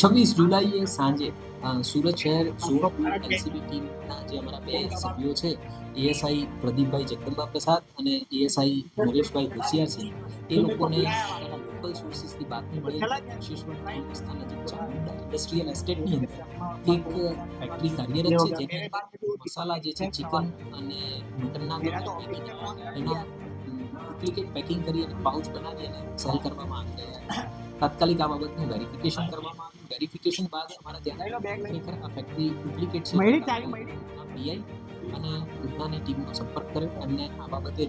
છવ્વીસ જુલાઈએ સાંજે સુરત શહેર સોરપુર એનસીબી ટીમના જે અમારા બે સભ્યો છે એએસઆઈ પ્રદીપભાઈ જગદંબા પ્રસાદ અને એએસઆઈ નરેશભાઈ હોશિયારસિંહ એ લોકોને લોકલ સોર્સિસથી બાતમી મળી ટાઉન વિસ્તાર નજીક ચામુંડા ઇન્ડસ્ટ્રીયલ એસ્ટેટની અંદર એક ફેક્ટરી કાર્યરત છે જેને મસાલા જે છે ચિકન અને મટનના એના ડુપ્લિકેટ પેકિંગ કરી અને પાઉચ બનાવી અને સેલ કરવામાં આવી રહ્યા છે તાત્કાલિક આ બાબતનું વેરિફિકેશન કરવામાં વેરિફિકેશન બાદ અમારા ધ્યાન ખરેખર આ ફેક્ટરી ડુપ્લિકેટ છે. મળી ચાલી મળી. પીઆઈ અને ઉધનાની ટીમનો સંપર્ક કર્યો અને આ બાબતે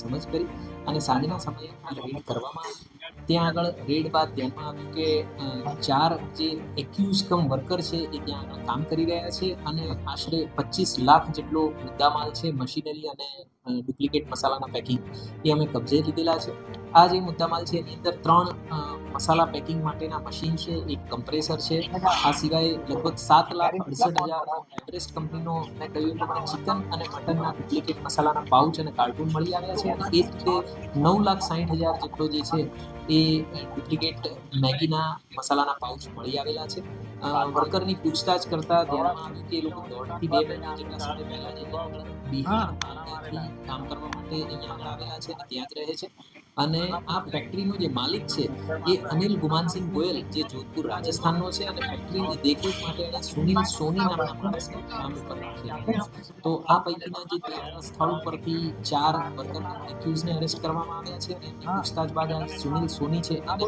સમજ કરી. અને સાંજના સમયે આ રેડ કરવામાં આવી. ત્યાં આગળ રેડ બાદ ધ્યાનમાં આવ્યું કે ચાર જે એક્યુઝ કમ વર્કર છે એ ત્યાં આગળ કામ કરી રહ્યા છે અને આશરે પચીસ લાખ જેટલો મુદ્દામાલ છે મશીનરી અને ડુપ્લિકેટ મસાલાના પેકિંગ એ અમે કબજે લીધેલા છે. આ જે મુદ્દામાલ છે એની અંદર ત્રણ મસાલા પેકિંગ માટેના મશીન છે, એક કમ્પ્રેસર છે. આ સિવાય લગભગ સાત લાખ અડસઠ હજાર એવરેસ્ટ કંપનીનો મેં કહ્યું પ્રમાણે ચિકન અને મટનના ડુપ્લિકેટ મસાલાના પાઉચ અને કાર્ટૂન મળી આવ્યા છે. અને એ જ રીતે નવ લાખ સાઠ હજાર જેટલો જે છે એ ડુપ્લિકેટ મેગીના મસાલાના પાઉચ મળી આવેલા છે. વર્કરની પૂછતાછ કરતા ધ્યાનમાં આવ્યું કે એ લોકો દોઢથી બે મહિના જેટલા સમય પહેલાં જે બિહાર કામ કરવા માટે અહીંયા આગળ આવેલા છે ત્યાં જ રહે છે. અને આ ફેક્ટરીનો જે માલિક છે, એ અનિલ ગુમાનસિંહ ગોયલ, જે જોધપુર રાજસ્થાનનો છે અને ફેક્ટરીની દેખરેખ માટે એણે સુનિલ સોની નામના માણસને કામ ઉપર રાખ્યા તો આ પૈકીના જે સ્થળ ઉપરથી ચાર વર્કર એક્યુઝને અરેસ્ટ કરવામાં આવ્યા છે અને પૂછતાછ બાદ સુનિલ સોની છે, એને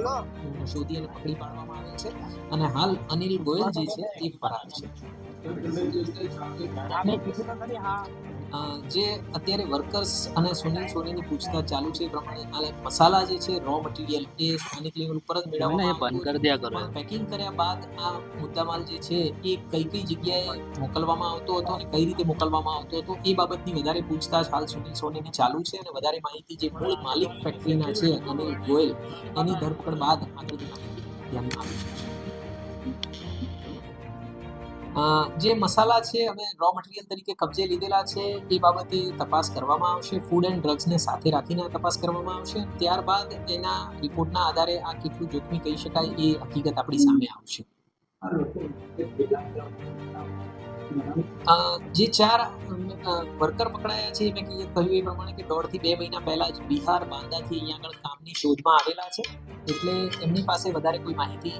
શોધી અને પકડી પાડવામાં આવે છે. અને હાલ અનિલ ગોયલ જે છે, એ ફરાર છે. જે અત્યારે વર્કર્સ અને સુનિલ સોનીની પૂછતા ચાલુ છે એ પ્રમાણે આ મસાલા જે છે રો મટીરિયલ એ સ્થાનિક લેવલ ઉપર જ મેળવવામાં એ બંધ કરી દ્યા કરો પેકિંગ કર્યા બાદ આ મુદ્દામાલ જે છે એ કઈ કઈ જગ્યાએ મોકલવામાં આવતો હતો અને કઈ રીતે મોકલવામાં આવતો હતો એ બાબતની વધારે પૂછતાછ હાલ સુનિલ સોનીની ચાલુ છે અને વધારે માહિતી જે મૂળ માલિક ફેક્ટરીના છે અનિલ ગોયલ એની ધરપકડ બાદ આગળ ધ્યાનમાં આવી. છે જે મસાલા છે અમે રો મટીરિયલ તરીકે કબજે લીધેલા છે, એ બાબતે તપાસ કરવામાં આવશે. ફૂડ એન્ડ ડ્રગ્સને સાથે રાખીને તપાસ કરવામાં આવશે. ત્યારબાદ એના રિપોર્ટના આધારે આ કેટલું જોખમી કહી શકાય એ હકીકત આપણી સામે આવશે. જે ચાર વર્કર પકડાયા છે, મેં કહ્યું એ પ્રમાણે કે દોઢથી બે મહિના પહેલા જ બિહાર બાંદાથી અહીંયા આગળ કામની શોધમાં આવેલા છે. એટલે એમની પાસે વધારે કોઈ માહિતી